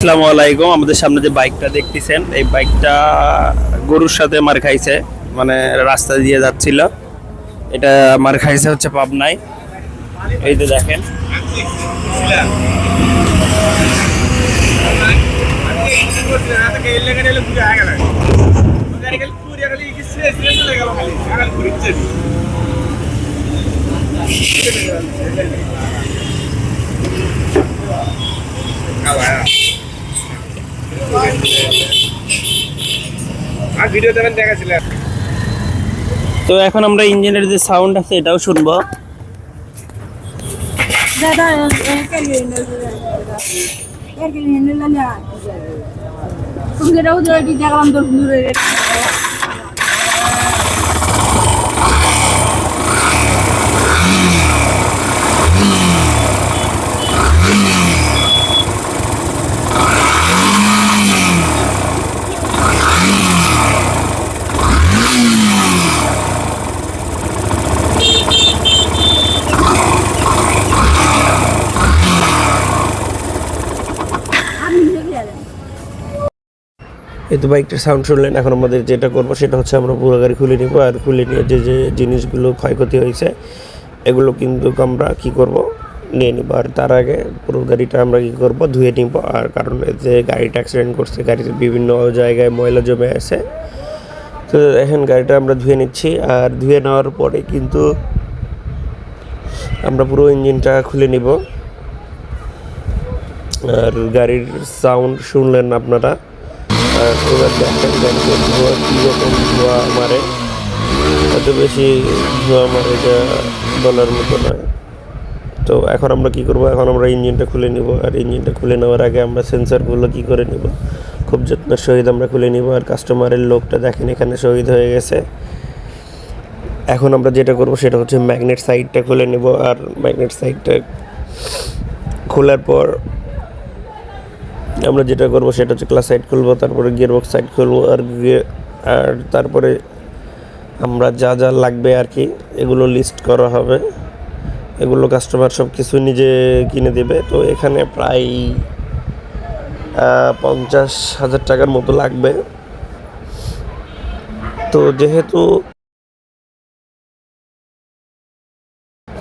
আসসালামু আলাইকুম। আমাদের সামনে যে বাইকটা দেখতেছেন, এই বাইকটা গরুর সাথে মার খাইছে মানে রাস্তা দিয়ে যাচ্ছিল। এটা মার খাইছে হচ্ছে পাবনায়। এই যে দেখেন। ভিডিও দেবেন দেখাছিলেন তো এখন আমরা ইঞ্জিনের যে সাউন্ড আছে এটাও শুনব দেখলাম তোর দূরে আপনি দেখে যাবেন এই তো বাইকটার সাউন্ড শুনলেন, এখন আমাদের যেটা করব সেটা হচ্ছে আমরা পুরো গাড়ি খুলে নিব আর খুলে নিয়ে যে যে জিনিসগুলো ক্ষয়ক্ষতি হয়েছে, এগুলো কিন্তু আমরা কি করব, নিয়ে নিব। আর তার আগে পুরো গাড়িটা আমরা কি করব, ধুয়ে নিব। আর কারণ যে গাড়িটা অ্যাক্সিডেন্ট করছে গাড়িতে বিভিন্ন জায়গায় ময়লা জমে আছে, তো এখন গাড়িটা আমরা ধুয়ে নিচ্ছি। আর ধুয়ে নেওয়ার পরে কিন্তু আমরা পুরো ইঞ্জিনটা খুলে নিব। আর গাড়ির সাউন্ড শুনলেন আপনারা? এবার দেখেন গাড়িতে ধোয়া কীরকম ধোয়া মারে এত বেশি ধোয়া মারে যা বলার মতো নয় তো এখন আমরা কি করব? এখন আমরা ইঞ্জিনটা খুলে নিব। আর ইঞ্জিনটা খুলে নেওয়ার আগে আমরা সেন্সারগুলো কি করে নিব? খুব যত্নের সহিত আমরা খুলে নিব। আর কাস্টমারের লোকটা দেখেন এখানে শহীদ হয়ে গেছে। এখন আমরা যেটা করব সেটা হচ্ছে ম্যাগনেট সাইডটা খুলে নিব। আর ম্যাগনেট সাইডটা খোলার পর আমরা যেটা করব সেটা হচ্ছে ক্লাস সাইড খুলবো, তারপরে গিয়ার বক্স সাইড খুলবো, আর আর তারপরে আমরা যা যা লাগবে আর কি, এগুলো লিস্ট করা হবে। এগুলো কাস্টমার সব কিছু নিজে কিনে দেবে। তো এখানে প্রায় পঞ্চাশ হাজার টাকার মতো লাগবে। তো যেহেতু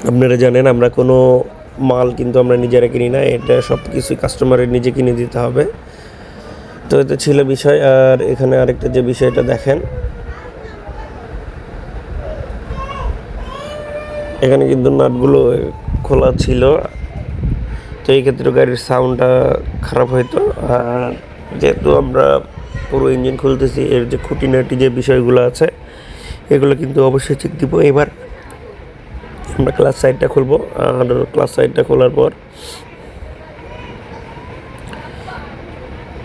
আপনারা জানেন, আমরা কোনো মাল কিন্তু আমরা নিজেরা কিনি না, এটা সব কিছুই কাস্টমারের নিজে কিনে দিতে হবে। তো এটা ছিল বিষয়, আর এখানে আরেকটা যে বিষয়টা দেখেন। এখানে কিন্তু নাটগুলো খোলা ছিল, তো এই ক্ষেত্রে গাড়ির সাউন্ডটা খারাপ হইতো, আর যেহেতু আমরা পুরো ইঞ্জিন খুলতেছি, এর যে খুঁটিনাটি যে বিষয়গুলো আছে, এগুলো কিন্তু অবশ্যই চেক দিব। এবার আমরা ক্লাস সাইডটা খুলবো, আর ক্লাস সাইডটা খোলার পর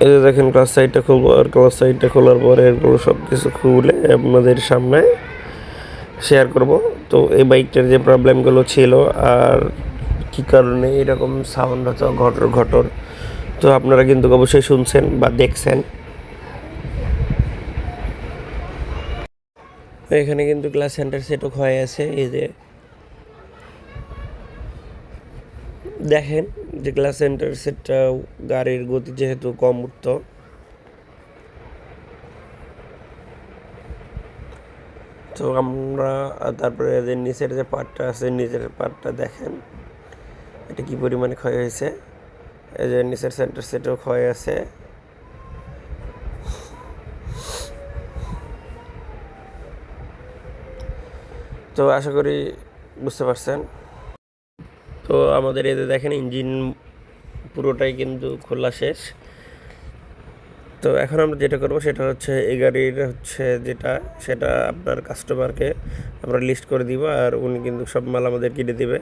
এই যে দেখেন ক্লাস সাইডটা খুলবো, আর ক্লাস সাইডটা খোলার পর এরগুলো সব কিছু খুলে আপনাদের সামনে শেয়ার করব। তো এই বাইকটার যে প্রবলেমগুলো ছিল আর কী কারণে এরকম সাউন্ড হতো, ঘটর ঘটর, তো আপনারা কিন্তু অবশ্যই শুনছেন বা দেখছেন। এখানে কিন্তু ক্লাস সেন্টার সেটও হয়ে আছে, এই যে দেখেন যে ক্লাস সেন্টার সেটটা গাড়ির গতি যেহেতু কম উঠত। তো আমরা তারপরে যে নিচের যে পার্টটা আছে, নিচের পার্টটা দেখেন, এটা কি পরিমাণে ক্ষয় হয়েছে? এই যে নিচের সেন্টার সেটও ক্ষয় আছে। তো আশা করি বুঝতে পারছেন। তো আমাদের এতে দেখেন ইঞ্জিন পুরোটাই কিন্তু খোলা শেষ। তো এখন আমরা যেটা করব সেটা হচ্ছে এই গাড়ির হচ্ছে যেটা, সেটা আপনার কাস্টমারকে আমরা লিস্ট করে দিব আর উনি কিন্তু সব মাল আমাদের কিনে দিবে।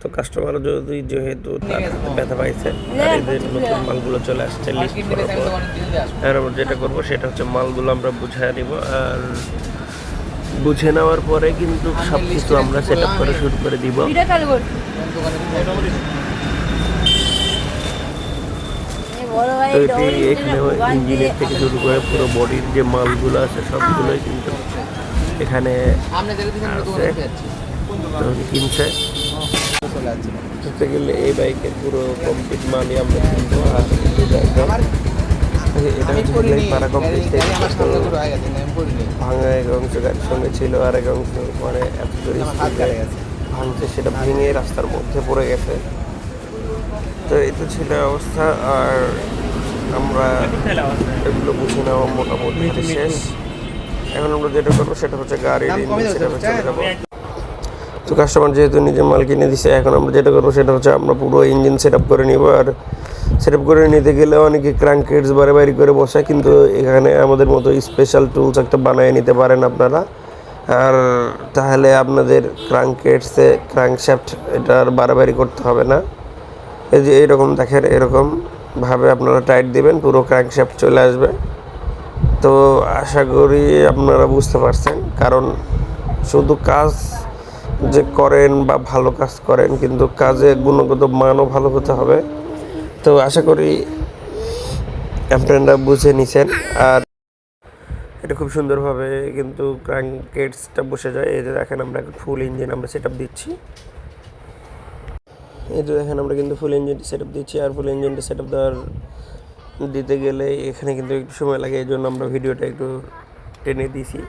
তো কাস্টমার যদি যেহেতু তার ব্যথা পাইছে এদের নতুন মালগুলো চলে আসছে লিস্ট করার পর আমরা যেটা করব সেটা হচ্ছে মালগুলো আমরা বুঝায় নিব আর বুঝে নেওয়ার পরে কিন্তু সব কিছু আমরা সেট আপ করে শুরু করে দিব। তো এটি এখানে ইঞ্জিনের থেকে শুরু করে পুরো বডির যে মালগুলো আছে সবগুলোই কিন্তু এখানে কিনছে। ধরতে গেলে এই বাইকের পুরো কমপ্লিট মালই আমরা কিনবো। আর এটা হচ্ছে পাড়া কমপ্লিট ভাঙা এক অংশ গাড়ির সঙ্গে ছিল আর এক অংশ পরে এত ভাঙছে সেটা ভেঙে রাস্তার মধ্যে পড়ে গেছে। তো এই তো ছিল অবস্থা আর আমরা এগুলো বুঝে নেওয়া মোটামুটি শেষ। এখন আমরা যেটা করব সেটা হচ্ছে engine setup যাব। তো কাস্টমার যেহেতু নিজের মাল কিনে দিছে এখন আমরা যেটা করব সেটা হচ্ছে আমরা পুরো ইঞ্জিন সেট আপ করে নিব আর সেট করে নিতে গেলে অনেকে ক্রাঙ্কেটস বারে বাড়ি করে বসে কিন্তু এখানে আমাদের মতো স্পেশাল টুলস একটা বানিয়ে নিতে পারেন আপনারা। আর তাহলে আপনাদের ক্রাঙ্কেটসে ক্রাঙ্কশ্যাফট এটা আর বাড়াবাড়ি করতে হবে না। এই যে এইরকম দেখেন, এরকম ভাবে আপনারা টাইট দিবেন, পুরো ক্রাঙ্কশ্যাফট চলে আসবে। তো আশা করি আপনারা বুঝতে পারছেন, কারণ শুধু কাজ যে করেন বা ভালো কাজ করেন, কিন্তু কাজে গুণগত মানও ভালো হতে হবে। তো আশা করি আপনারা বুঝে নিছেন। আর এটা খুব সুন্দরভাবে কিন্তু ক্র্যাঙ্কেটসটা বসে যায়। এই যে দেখেন আমরা ফুল ইঞ্জিন আমরা সেট দিচ্ছি। এই যে দেখেন আমরা কিন্তু ফুল ইঞ্জিনটা সেট দিচ্ছি। আর ফুল ইঞ্জিনটা সেট আপ দেওয়ার দিতে গেলে এখানে কিন্তু একটু সময় লাগে। এই জন্য আমরা ভিডিওটা একটু টেনে দিছি।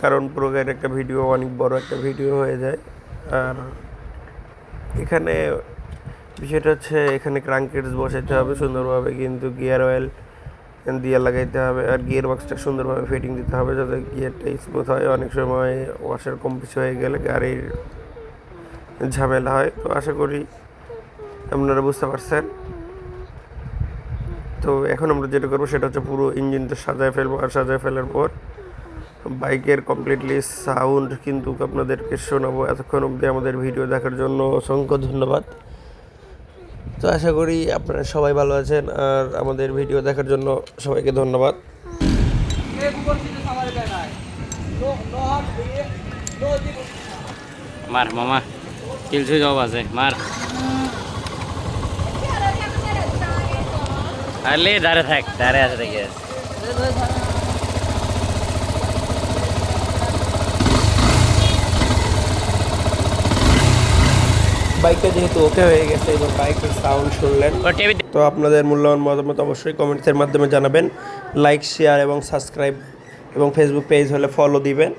কারণ পুরো গাড়ির একটা ভিডিও অনেক বড় একটা ভিডিও হয়ে যায়। আর এখানে বিষয়টা হচ্ছে এখানে ক্রাঙ্কেটস বসাইতে হবে সুন্দরভাবে কিন্তু গিয়ার অয়েল দিয়ে লাগাইতে হবে আর গিয়ার বক্সটা সুন্দরভাবে ফিটিং দিতে হবে যাতে গিয়ারটা স্মুথ হয়। অনেক সময় ওয়াশার কম বেশি হয়ে গেলে গাড়ির ঝামেলা হয়। তো আশা করি আপনারা বুঝতে পারছেন। তো এখন আমরা যেটা করব সেটা হচ্ছে পুরো ইঞ্জিনটা সাজায় ফেলব আর সাজায় ফেলার পর বাইকের কমপ্লিটলি সাউন্ড কিন্তু আপনাদেরকে শোনাবো। এতক্ষণ অবধি আমাদের ভিডিও দেখার জন্য অসংখ্য ধন্যবাদ। তো আশা করি আপনারা সবাই ভালো আছেন আর আমাদের ভিডিও দেখার জন্য সবাইকে ধন্যবাদ। মার মামা কিলছু জব আছে মার। আরে দাঁড়ে থাক দাঁড়ে আছে দেখে। বাইকটা যেহেতু ওকে হয়ে গেছে এবং বাইকের সাউন্ড শুনলেন। তো আপনাদের মূল্যবান মতামত অবশ্যই কমেন্টসের মাধ্যমে জানাবেন। লাইক শেয়ার এবং সাবস্ক্রাইব এবং ফেসবুক পেজ হলে ফলো দিবেন।